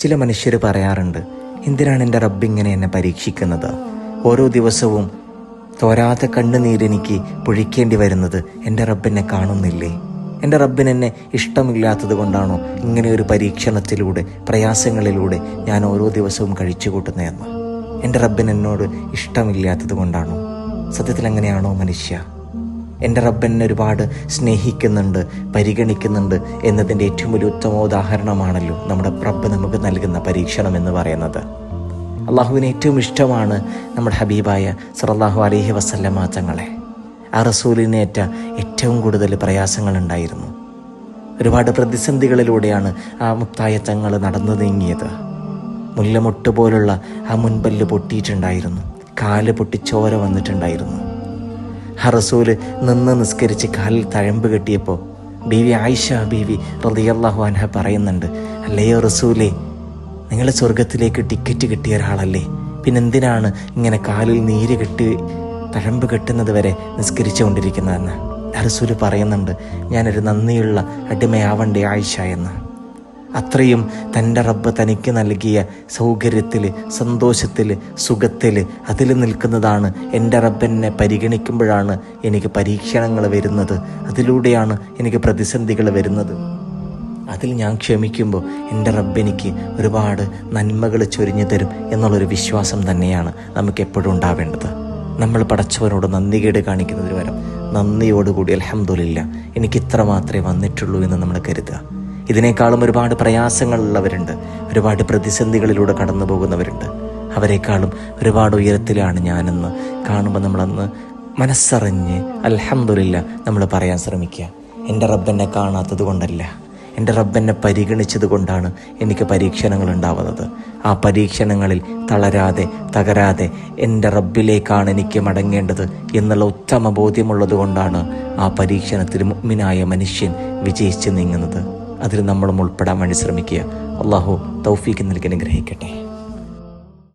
ചില മനുഷ്യർ പറയാറുണ്ട് എന്തിനാണ് എന്റെ റബ്ബ് ഇങ്ങനെ എന്നെ പരീക്ഷിക്കുന്നത്? ഓരോ ദിവസവും തോരാത്ത കണ്ണുനീരെനിക്ക് പൊഴിക്കേണ്ടി വരുന്നത് എന്റെ റബ്ബിനെ കാണുന്നില്ലേ? എന്റെ റബ്ബിനെന്നെ ഇഷ്ടമില്ലാത്തത് കൊണ്ടാണോ ഇങ്ങനെ ഒരു പരീക്ഷണത്തിലൂടെ പ്രയാസങ്ങളിലൂടെ ഞാൻ ഓരോ ദിവസവും കഴിച്ചു കൂട്ടുന്നതെന്ന്? എന്റെ റബ്ബിനെന്നോട് ഇഷ്ടമില്ലാത്തത് കൊണ്ടാണോ? സത്യത്തിൽ അങ്ങനെയാണോ മനുഷ്യ? എന്റെ റബ്ബ് എന്നെ ഒരുപാട് സ്നേഹിക്കുന്നുണ്ട് പരിഗണിക്കുന്നുണ്ട് എന്നതിന്റെ ഏറ്റവും വലിയ ഉത്തമ ഉദാഹരണമാണല്ലോ നമ്മുടെ റബ്ബ് നമുക്ക് നൽകുന്ന പരീക്ഷണം എന്ന് പറയുന്നത്. അള്ളാഹുവിന് ഏറ്റവും ഇഷ്ടമാണ് നമ്മുടെ ഹബീബായ സറല്ലാഹു അലഹി വസല്ലമ്മ തങ്ങളെ. ആ റസൂലിനേറ്റ ഏറ്റവും കൂടുതൽ പ്രയാസങ്ങളുണ്ടായിരുന്നു. ഒരുപാട് പ്രതിസന്ധികളിലൂടെയാണ് ആ മുത്തായ തങ്ങൾ നടന്നു നീങ്ങിയത്. മുല്ലമുട്ട് പോലുള്ള ആ മുൻപല്ല് പൊട്ടിയിട്ടുണ്ടായിരുന്നു. കാൽ പൊട്ടി ചോര വന്നിട്ടുണ്ടായിരുന്നു. ആ റസൂൽ നിന്ന് നിസ്കരിച്ച് കാലിൽ തഴമ്പ് കെട്ടിയപ്പോൾ ബീവി ആയിഷ ബീവി റളിയല്ലാഹു അൻഹ പറയുന്നുണ്ട് അല്ലയോ റസൂലേ നിങ്ങൾ സ്വർഗത്തിലേക്ക് ടിക്കറ്റ് കിട്ടിയ ഒരാളല്ലേ? പിന്നെന്തിനാണ് ഇങ്ങനെ കാലിൽ നീര് കെട്ടി തഴമ്പ് കെട്ടുന്നത് വരെ നിസ്കരിച്ചുകൊണ്ടിരിക്കുന്നതെന്ന്? ആ റസൂൽ പറയുന്നുണ്ട് ഞാനൊരു നന്ദിയുള്ള അടിമയാവണ്ടേ ആയിഷ എന്ന്. അത്രയും തന്റെ റബ്ബ് തനിക്ക് നൽകിയ സൗകര്യത്തിൽ സന്തോഷത്തിൽ സുഖത്തിൽ അതിൽ നിൽക്കുന്നതാണ് എന്റെ റബ്ബെന്നെ പരിഗണിക്കുമ്പോഴാണ് എനിക്ക് പരീക്ഷണങ്ങൾ വരുന്നത്. അതിലൂടെയാണ് എനിക്ക് പ്രതിസന്ധികൾ വരുന്നത്. അതിൽ ഞാൻ ക്ഷമിക്കുമ്പോൾ എന്റെ റബ്ബെനിക്ക് ഒരുപാട് നന്മകൾ ചൊരിഞ്ഞു തരും എന്നുള്ളൊരു വിശ്വാസം തന്നെയാണ് നമുക്ക് എപ്പോഴും ഉണ്ടാവേണ്ടത്. നമ്മൾ പടച്ചവനോട് നന്ദികേട് കാണിക്കുന്നതിന് പകരം നന്ദിയോടുകൂടി അലഹമുല്ല എനിക്ക് ഇത്ര മാത്രമേ വന്നിട്ടുള്ളൂ എന്ന് നമ്മൾ കരുതുക. ഇതിനേക്കാളും ഒരുപാട് പ്രയാസങ്ങളുള്ളവരുണ്ട്. ഒരുപാട് പ്രതിസന്ധികളിലൂടെ കടന്നു പോകുന്നവരുണ്ട് അവരെക്കാളും ഒരുപാട് ഉയരത്തിലാണ് ഞാനെന്ന് കാണുമ്പോൾ നമ്മളന്ന് മനസ്സറിഞ്ഞ് അലഹമില്ല നമ്മൾ പറയാൻ ശ്രമിക്കുക എന്റെ റബ്ബെന്നെ കാണാത്തത് കൊണ്ടല്ല. എന്റെ റബ്ബെന്നെ പരിഗണിച്ചത് കൊണ്ടാണ് എനിക്ക് പരീക്ഷണങ്ങൾ ഉണ്ടാവുന്നത്. ആ പരീക്ഷണങ്ങളിൽ തളരാതെ തകരാതെ എന്റെ റബ്ബിലേക്കാണ് എനിക്ക് മടങ്ങേണ്ടത് എന്നുള്ള ഉത്തമ ബോധ്യമുള്ളത് കൊണ്ടാണ് ആ പരീക്ഷണത്തിൽ മുഗ്മിനായ മനുഷ്യൻ വിജയിച്ച് നീങ്ങുന്നത്. അതിൽ നമ്മളും ഉൾപ്പെടാൻ വേണ്ടി ശ്രമിക്കുക. അള്ളാഹു തൗഫീക്ക് നൽകി അനുഗ്രഹിക്കട്ടെ.